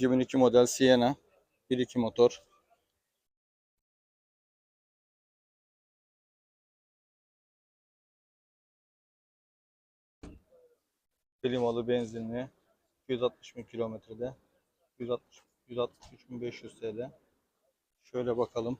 2002 model Sienna. 1.2 motor. Klimalı benzinli. 260 bin kilometrede. 160 163.500 TL. Şöyle bakalım.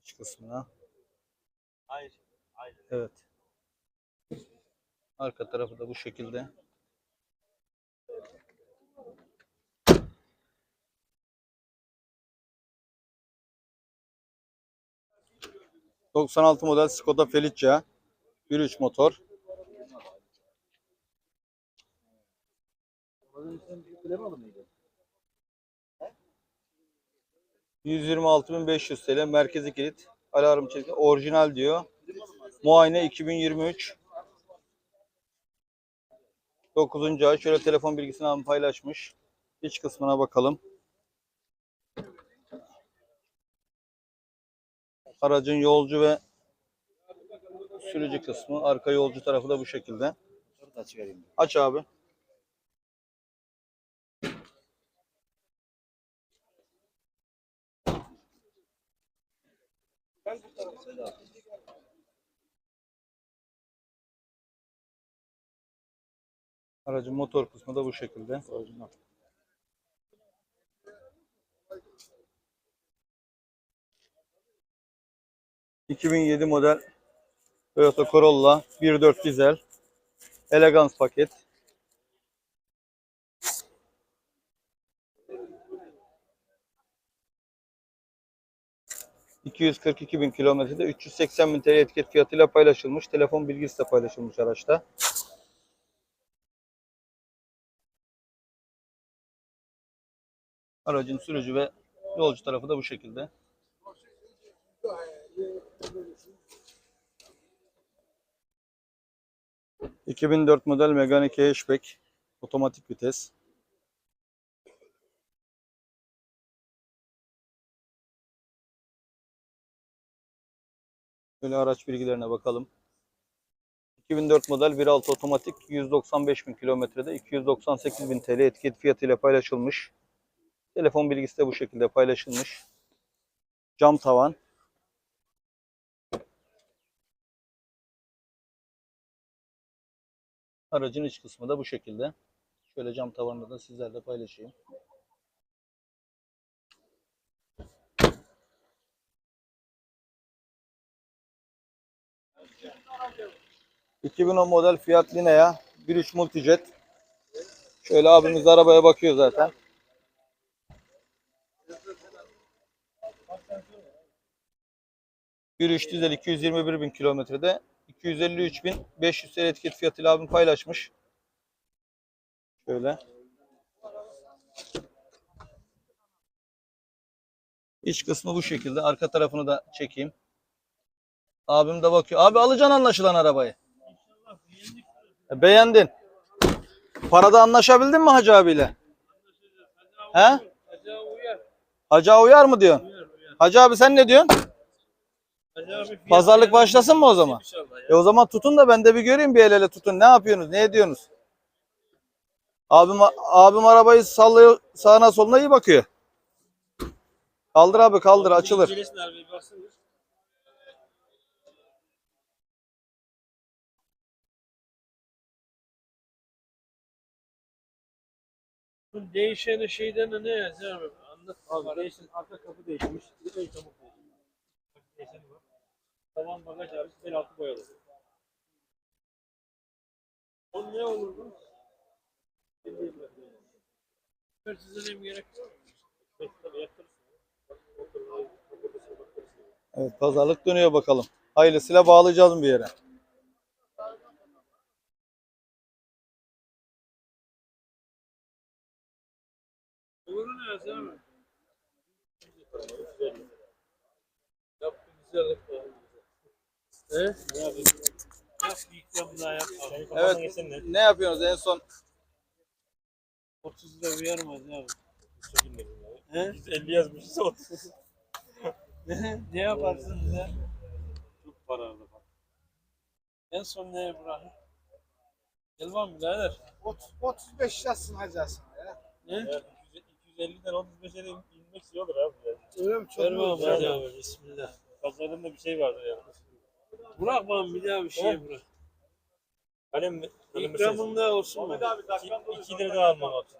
İç kısmına. Hayır. Hayır. Evet. Arka tarafı da bu şekilde. ...96 model Skoda Felicia... ...1.3 motor... ...126.500 TL... ...merkezi kilit... ...alarm çizgi... ...orijinal diyor... ...muayene 2023... 9. ay şöyle telefon bilgisini paylaşmış. İç kısmına bakalım. Aracın yolcu ve sürücü kısmı. Arka yolcu tarafı da bu şekilde. Aç abi. Aracın motor kısmı da bu şekilde. Orijinal. ...2007 model Toyota Corolla 1.4 dizel Elegance paket. ...242 bin kilometrede 380 bin TL etiket fiyatıyla paylaşılmış. Telefon bilgisi de paylaşılmış araçta. Aracın sürücü ve yolcu tarafı da bu şekilde. ...2004 model Megane Hatchback... ...otomatik vites. Böyle araç bilgilerine bakalım. 2004 model 1.6 otomatik 195 bin kilometrede 298 bin TL etiket fiyatıyla paylaşılmış. Telefon bilgisi de bu şekilde paylaşılmış. Cam tavan. Aracın iç kısmı da bu şekilde. Şöyle cam tavanını da sizlerle paylaşayım. ...2010 model Fiat Linea 1.3 Multijet. Şöyle abimiz arabaya bakıyor zaten. Üç dizel 221 bin kilometrede 253 bin 500 TL etiket fiyatıyla abim paylaşmış. Şöyle. İç kısmı bu şekilde. Arka tarafını da çekeyim. Abim de bakıyor. Abi alacaksın anlaşılan arabayı. E, Beğendin. Parada anlaşabildin mi Hacı abiyle? He? Hacı uyar mı diyorsun? Hacı abi sen ne diyorsun? Pazarlık başlasın mı o zaman? E o zaman tutun da ben de bir göreyim bir el ele tutun. Ne yapıyorsunuz? Ne ediyorsunuz? Abim abim arabayı sallıyor sağına soluna iyi bakıyor. Kaldır abi kaldır açılır. Değişeni şeyden de ne yazıyor abi? Anlat. Abi değişen arka kapı değişmiş. Bir de ön kapı değişmiş. Bak değişeni var. Tavan bagaj abi bel altı boyalı. O ne olur bu? Hırsızın gerek yok. Evet pazarlık dönüyor bakalım. Hayırlısıyla bağlayacağız mı bir yere? Olur ne bir güzellik Ne Evet. geçen ne? Ne yapıyorsunuz en son? 30 lira uyar mı abi? He? 50 yazmışız 30. ne, ne yaparsın bize? Çok para orada bak. En son neye bırakın? Elvan birader. 30, 35 yazsın Hacı Hasan ya. Yani 250'den 35'e de inmek iyi olur abi. ya. Öyle mi? Çok Verme mu? abi hadi abi bismillah. Pazarında bir şey vardır yani. Bırak bana bir daha bir şey He? bırak. Kalem, kalem meselesi. İkramında olsun mu? 2 lira daha almam lazım.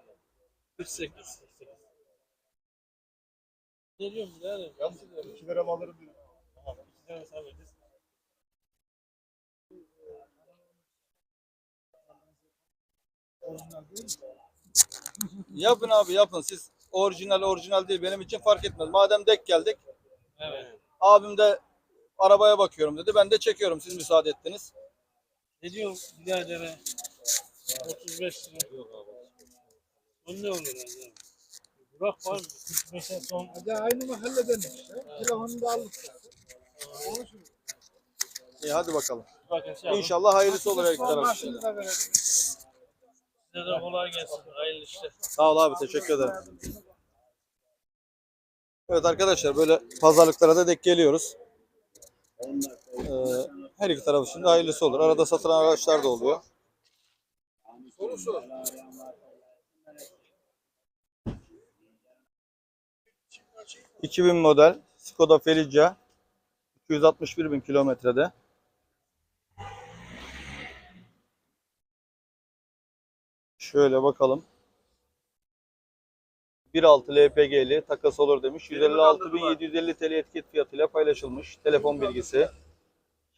48. Ne diyorum birader? Yalnız 2 lira alırım diyor. Tamam 2 lira sana vereceğiz. Orijinal değil mi? Yapın abi yapın. Siz orijinal orijinal değil benim için fark etmez. Madem dek geldik. Evet. Abim de arabaya bakıyorum dedi. Ben de çekiyorum. Siz müsaade ettiniz. Ne diyorsun biradere? 35 lira. O ne olur abi? Bırak var mı? 45'e son Hadi aynı mahalleden işte. Telefonu da aldık. Konuşuruz. İyi hadi bakalım. bakın şey. İnşallah hayırlısı olur her iki taraf için. Size de kolay gelsin. Hayırlı işler. Sağ ol abi teşekkür ederim. Evet arkadaşlar böyle pazarlıklara da denk geliyoruz. Ee, her iki taraf için de hayırlısı olur. Arada satılan araçlar da oluyor. Sorusu. ...2000 model Skoda Felicia 261 bin kilometrede. Şöyle bakalım. 1.6 LPG'li takas olur demiş. 156.750 TL etiket fiyatıyla paylaşılmış. Telefon bilgisi.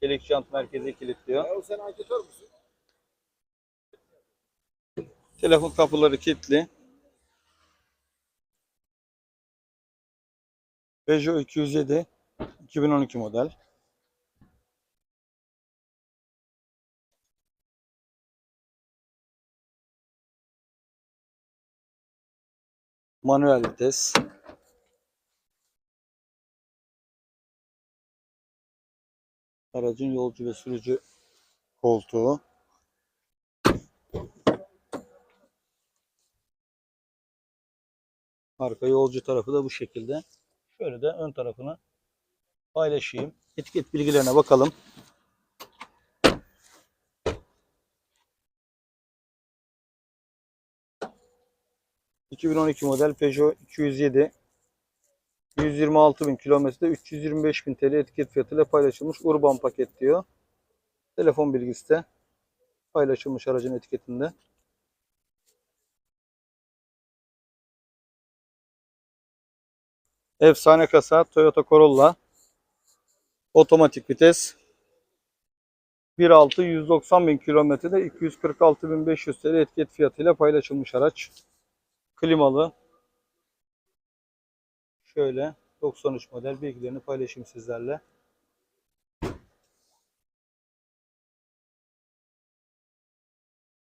Çelik jant merkezi kilitliyor. Ya sen anketör müsün? Telefon kapıları kilitli. Peugeot 207 2012 model. Manuel vites. Aracın yolcu ve sürücü koltuğu. Arka yolcu tarafı da bu şekilde. Şöyle de ön tarafını paylaşayım. Etiket bilgilerine bakalım. ...2012 model Peugeot 207... ...126 bin kilometrede 325 bin TL etiket fiyatıyla paylaşılmış urban paket diyor. Telefon bilgisi de paylaşılmış aracın etiketinde. Efsane kasa Toyota Corolla. Otomatik vites. 1.6 190 bin kilometrede 246.500 TL etiket fiyatıyla paylaşılmış araç. Klimalı. Şöyle 93 model bilgilerini paylaşayım sizlerle.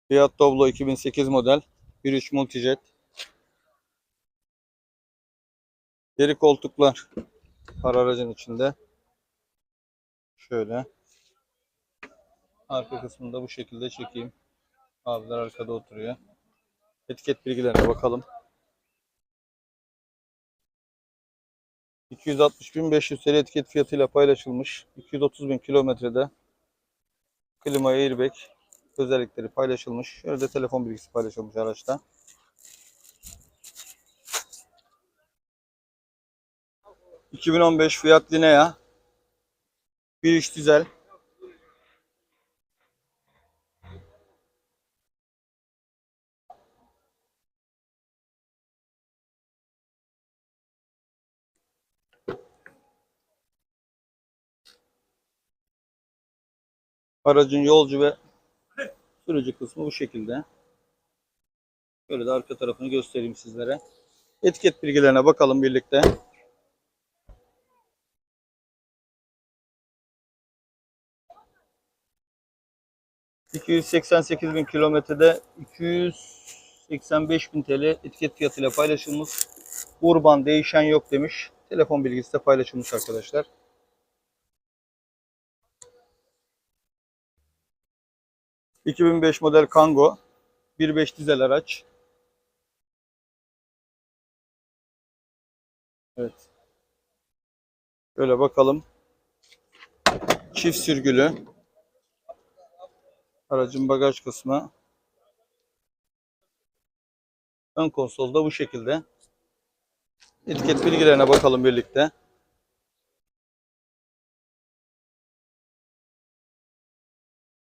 Fiat Doblo 2008 model 1.3 Multijet. Deri koltuklar var aracın içinde. Şöyle. Arka kısmını da bu şekilde çekeyim. Abiler arkada oturuyor. Etiket bilgilerine bakalım. 260.500 TL etiket fiyatıyla paylaşılmış. 230.000 kilometrede. Klima airbag özellikleri paylaşılmış. Şöyle de telefon bilgisi paylaşılmış araçta. ...2015 Fiat Linea... ...1.3 dizel... Aracın yolcu ve sürücü kısmı bu şekilde. Böyle de arka tarafını göstereyim sizlere. Etiket bilgilerine bakalım birlikte. ...288 bin kilometrede 285 bin TL etiket fiyatıyla paylaşılmış. Urban değişen yok demiş. Telefon bilgisi de paylaşılmış arkadaşlar. ...2005 model Kangoo... ...1.5 dizel araç. Evet. Böyle bakalım. Çift sürgülü. Aracın bagaj kısmı. Ön konsolda bu şekilde. Etiket bilgilerine bakalım birlikte.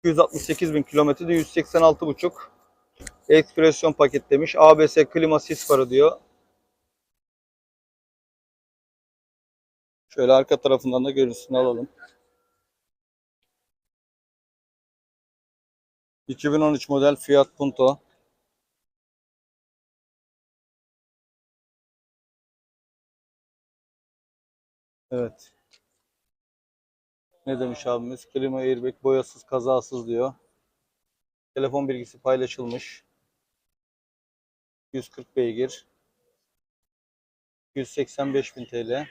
...268 bin kilometrede 186,5 ekspresyon paket demiş. ABS klima sis farı diyor. Şöyle arka tarafından da görüntüsünü alalım. 2013 model Fiat Punto. Evet. Ne demiş abimiz? Klima airbag boyasız kazasız diyor. Telefon bilgisi paylaşılmış. 140 beygir. 185 bin TL.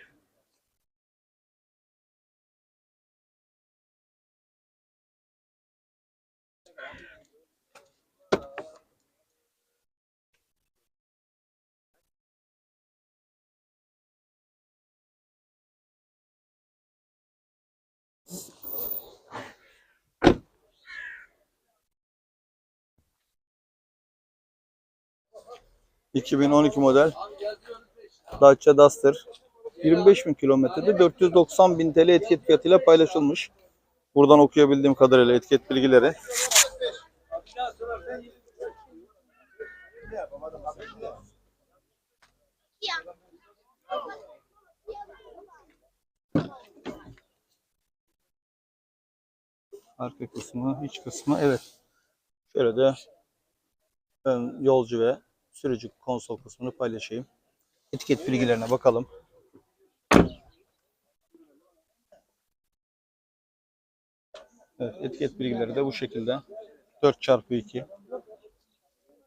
...2012 model... ...Dacia Duster... ...25 bin kilometrede 490 bin TL etiket fiyatıyla paylaşılmış. Buradan okuyabildiğim kadarıyla etiket bilgileri. Arka kısmı, iç kısmı. Evet. Şöyle de yolcu ve sürücü konsol kısmını paylaşayım. Etiket bilgilerine bakalım. Evet, etiket bilgileri de bu şekilde. 4x2.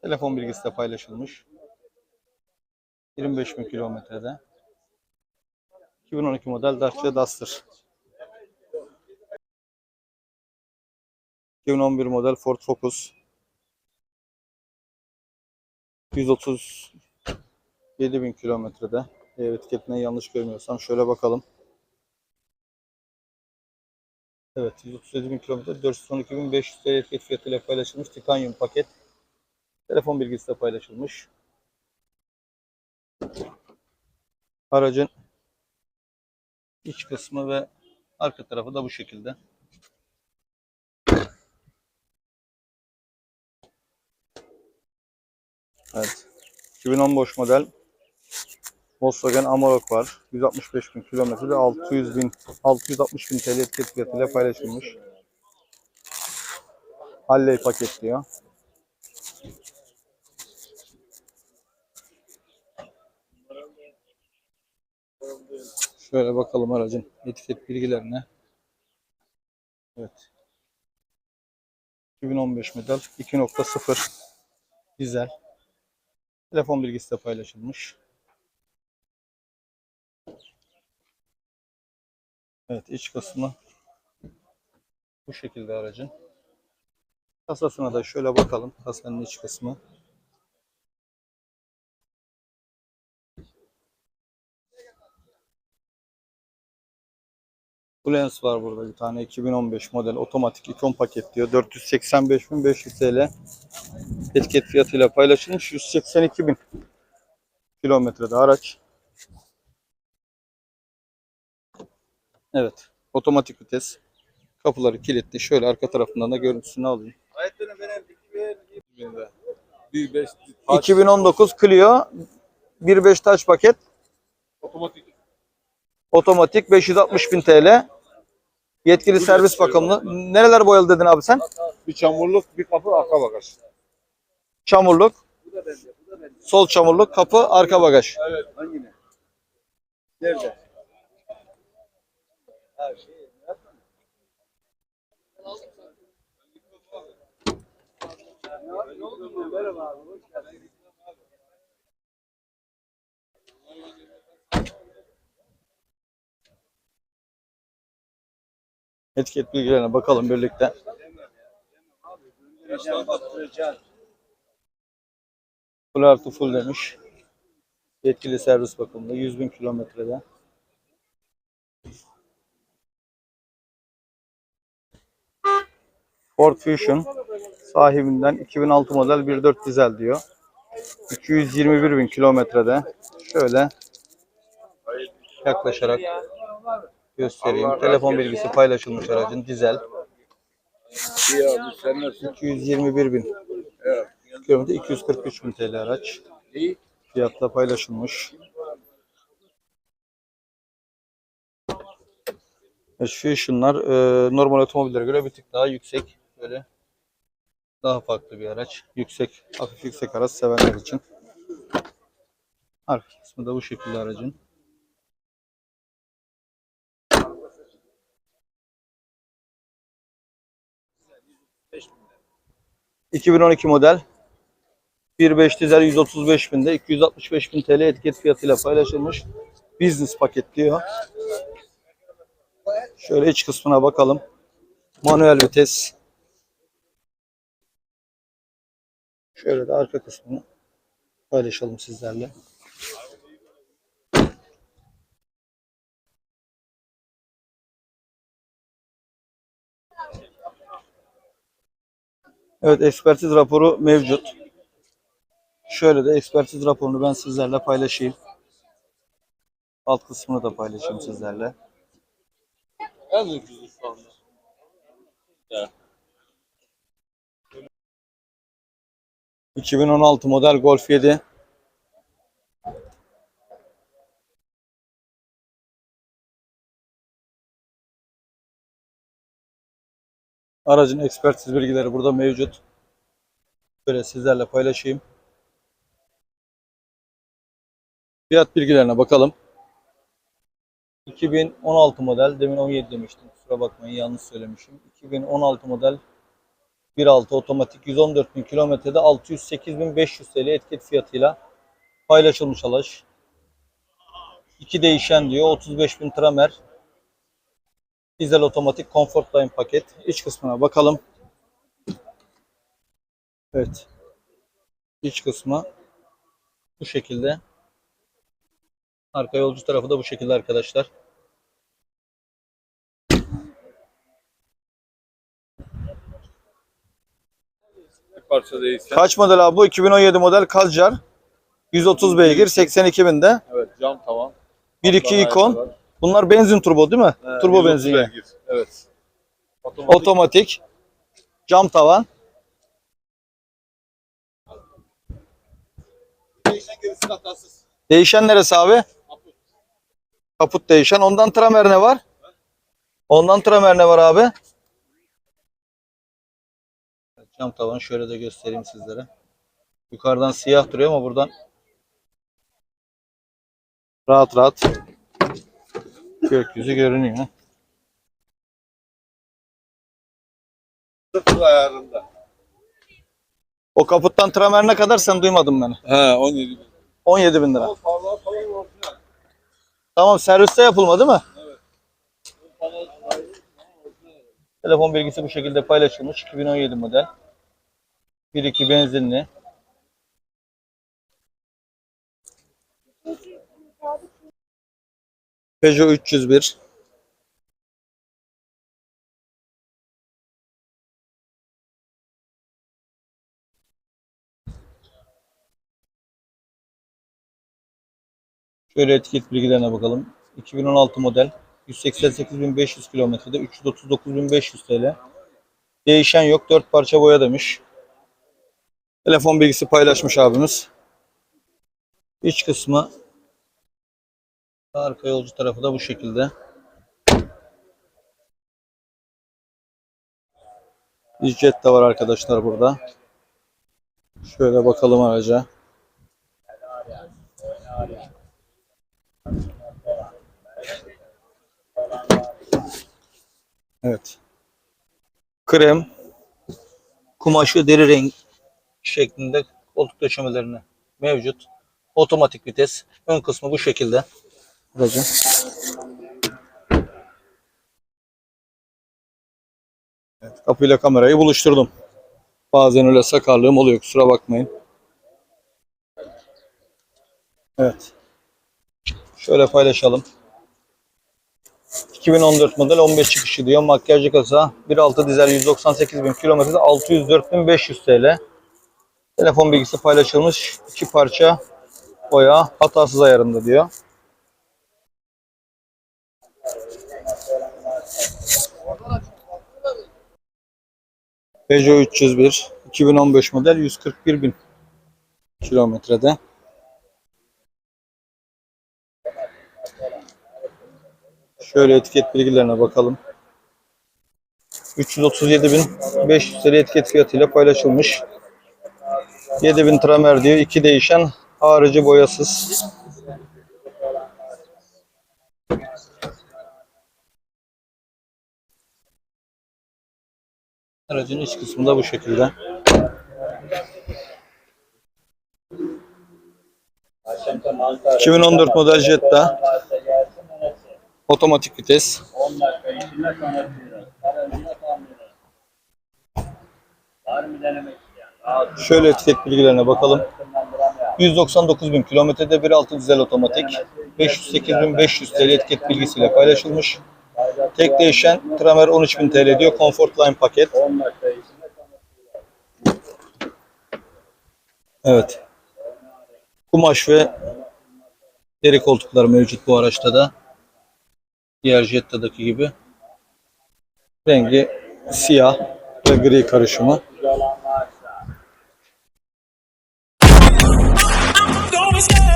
Telefon bilgisi de paylaşılmış. 25 bin kilometrede. 2012 model Dacia Duster. 2011 model Ford Focus. 137 bin kilometrede. Eğer etiketinden yanlış görmüyorsam şöyle bakalım. Evet 137 bin kilometre 412 bin 500 TL etiket fiyatıyla paylaşılmış titanyum paket. Telefon bilgisi de paylaşılmış. Aracın iç kısmı ve arka tarafı da bu şekilde. Evet. 2010 boş model Volkswagen Amarok var. 165 bin kilometrede 600 bin 660 bin TL etiket fiyatıyla paylaşılmış. Halley paket diyor. Şöyle bakalım aracın etiket bilgilerine. Evet. 2015 model 2.0 dizel. Telefon bilgisi de paylaşılmış. Evet iç kısmı bu şekilde aracın. Kasasına da şöyle bakalım. Kasanın iç kısmı. Lens var burada bir tane 2015 model otomatik ikon paket diyor. 485.500 TL etiket fiyatıyla paylaşılmış. 182.000 kilometrede araç. Evet. Otomatik vites. Kapıları kilitli. Şöyle arka tarafından da görüntüsünü alayım. 2019 Clio 1.5 taş paket. Otomatik. Otomatik 560 bin TL. Yetkili servis bakımlı. Nereler boyalı dedin abi sen? Bir çamurluk, bir kapı, arka bagaj. Çamurluk. Sol çamurluk, kapı, arka bagaj. Evet. Hangine? Nerede? Etiket bilgilerine bakalım birlikte. Full artı full demiş. Yetkili servis bakımında 100 bin kilometrede. Ford Fusion sahibinden 2006 model 1.4 dizel diyor. 221 bin kilometrede. Şöyle yaklaşarak göstereyim. Telefon bilgisi paylaşılmış aracın dizel. İyi abi sen nasılsın? 221 bin Evet. kilometre 243 bin TL araç. İyi. Fiyatla paylaşılmış. Işınlar e, normal otomobillere göre bir tık daha yüksek. Böyle daha farklı bir araç. Yüksek, hafif yüksek araç sevenler için. Arka kısmı da bu şekilde aracın. ...2012 model 1.5 dizel 135 binde 265 bin TL etiket fiyatıyla paylaşılmış. Business paket diyor. Şöyle iç kısmına bakalım. Manuel vites. Şöyle de arka kısmını paylaşalım sizlerle. Evet ekspertiz raporu mevcut. Şöyle de ekspertiz raporunu ben sizlerle paylaşayım. Alt kısmını da paylaşayım sizlerle. En ucuzu şu anda. Ya. 2016 model Golf 7. Aracın ekspertiz bilgileri burada mevcut. Böyle sizlerle paylaşayım. Fiyat bilgilerine bakalım. 2016 model, demin 17 demiştim. Kusura bakmayın yanlış söylemişim. 2016 model 1.6 otomatik 114 bin kilometrede 608.500 TL etiket fiyatıyla paylaşılmış araç. İki değişen diyor 35 bin tramer. Dizel otomatik Comfort Line paket. İç kısmına bakalım. Evet. İç kısmı bu şekilde. Arka yolcu tarafı da bu şekilde arkadaşlar. Bir parça değilse. Kaç model abi bu? 2017 model Kadjar. 130 beygir 82 binde. Evet cam tavan. 1.2 Atlar ikon. Bunlar benzin turbo değil mi? He, turbo 130 benzinli. beygir. Evet. Otomatik. Otomatik. Cam tavan. Değişen gerisi hatasız. Değişen neresi abi? Kaput değişen. Ondan tramer ne var? Ondan tramer ne var abi? Cam tavan şöyle de göstereyim sizlere. Yukarıdan siyah duruyor ama buradan rahat rahat gökyüzü görünüyor. Sıfır ayarında. O kaputtan tramer ne kadar sen duymadın beni. He 17 bin. 17 bin lira. Parlağı falan orijinal. Tamam serviste yapılma değil mi? Evet. Telefon bilgisi bu şekilde paylaşılmış. 2017 model. 1.2 benzinli. Peugeot 301. Şöyle etiket bilgilerine bakalım. 2016 model 188.500 kilometrede 339.500 TL. Değişen yok. 4 parça boya demiş. Telefon bilgisi paylaşmış abimiz. İç kısmı arka yolcu tarafı da bu şekilde. İzcet de var arkadaşlar burada. Şöyle bakalım araca. Evet. Krem, kumaşı deri renk şeklinde koltuk döşemelerine mevcut. Otomatik vites. Ön kısmı bu şekilde. Aracın. Evet, kapıyla kamerayı buluşturdum. Bazen öyle sakarlığım oluyor kusura bakmayın. Evet. Şöyle paylaşalım. 2014 model 15 çıkışı diyor. Makyajlı kasa 1.6 dizel 198 bin kilometrede 604.500 TL. Telefon bilgisi paylaşılmış. iki parça boya hatasız ayarında diyor. Peugeot 301 2015 model 141 bin kilometrede. Şöyle etiket bilgilerine bakalım. 337.500 TL etiket fiyatıyla paylaşılmış. 7000 tramer diyor. iki değişen harici boyasız. Aracın iç kısmı bu şekilde. ...2014 model Jetta... ...otomatik vites... ...şöyle etiket bilgilerine bakalım... ...199 bin kilometrede 1.6 dizel otomatik... ...508.500 TL etiket bilgisiyle paylaşılmış... Tek değişen Tramer 13.000 TL diyor. Comfort Line paket. Evet. Kumaş ve deri koltuklar mevcut bu araçta da. Diğer Jetta'daki gibi. Rengi siyah ve gri karışımı. Don't be scared.